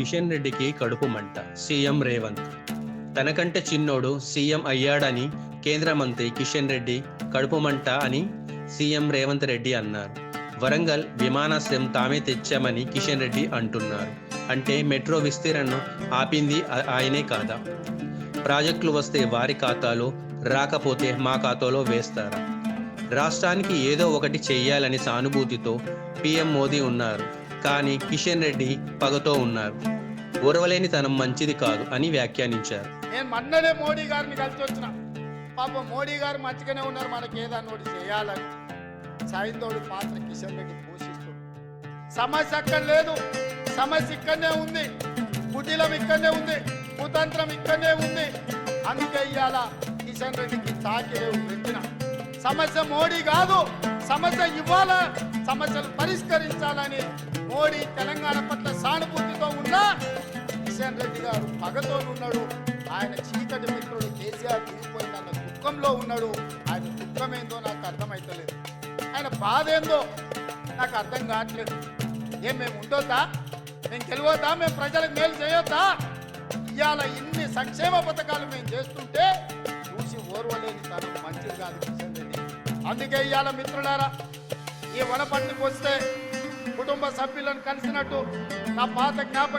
కిషన్ రెడ్డికి కడుపు మంట. సీఎం రేవంత్. తనకంటే చిన్నోడు సీఎం అయ్యాడని కేంద్ర మంత్రి కిషన్ రెడ్డి కడుపు మంట అని సీఎం రేవంత్ రెడ్డి అన్నారు. వరంగల్ విమానాశ్రయం తామే తెచ్చామని కిషన్ రెడ్డి అంటున్నారు. అంటే మెట్రో విస్తీరణను ఆపింది ఆయనే కాదా? ప్రాజెక్టులు వస్తే వారి ఖాతాలో రాకపోతే మా ఖాతాలో వేస్తారా? రాష్ట్రానికి ఏదో ఒకటి చెయ్యాలని సానుభూతితో పీఎం మోదీ ఉన్నారు. కానీ కిషన్ రెడ్డి పగతో ఉన్నారు. ఓర్వలేని తనం మంచిది కాదు అని వ్యాఖ్యానించారు. నేను మొన్ననే మోడీ గారిని కలిసి వచ్చిన? పాప మోడీ గారు మంచిగానే ఉన్నారు మనకి ఏదన్నా ఒకటి చేయాలని. సాయంతోడు పాత్ర కిషన్ రెడ్డి పోషిస్తూ. సమస్య అక్కడ లేదు. సమస్య ఇక్కడనే ఉంది. కుటీలం ఇక్కడనే ఉంది. కుతంత్రం ఇక్కడనే ఉంది. అందుకే ఇవాళ కిషన్ రెడ్డికి తాకిరేవు పెట్టిన. సమస్య మోడీ కాదు సమస్య ఇవ్వాల? సమస్యలు పరిష్కరించాలని మోడీ తెలంగాణ పట్ల సానుభూతితో ఉన్న కిషన్ రెడ్డి గారు పగతో ఉన్నాడు. ఆయన చీకటి మిత్రుడు కేసీఆర్ దిగిపోయిన దుఃఖంలో ఉన్నాడు. ఆయన దుఃఖం ఏందో నాకు అర్థమైతలేదు. ఆయన బాధ ఏందో నాకు అర్థం కావట్లేదు. ఏం మేము ఉండొద్దా? మేము గెలవద్దా? మేము ప్రజలకు మేలు చేయొద్దా? ఇవాళ ఇన్ని సంక్షేమ పథకాలు మేము చేస్తుంటే చూసి ఓర్వలేని తను మంచిది కాదు. అందుకే ఇవాళ మిత్రులారా ఈ వనపట్టికి వస్తే కుటుంబ సభ్యులను కలిసినట్టు నా పాత జ్ఞాపకం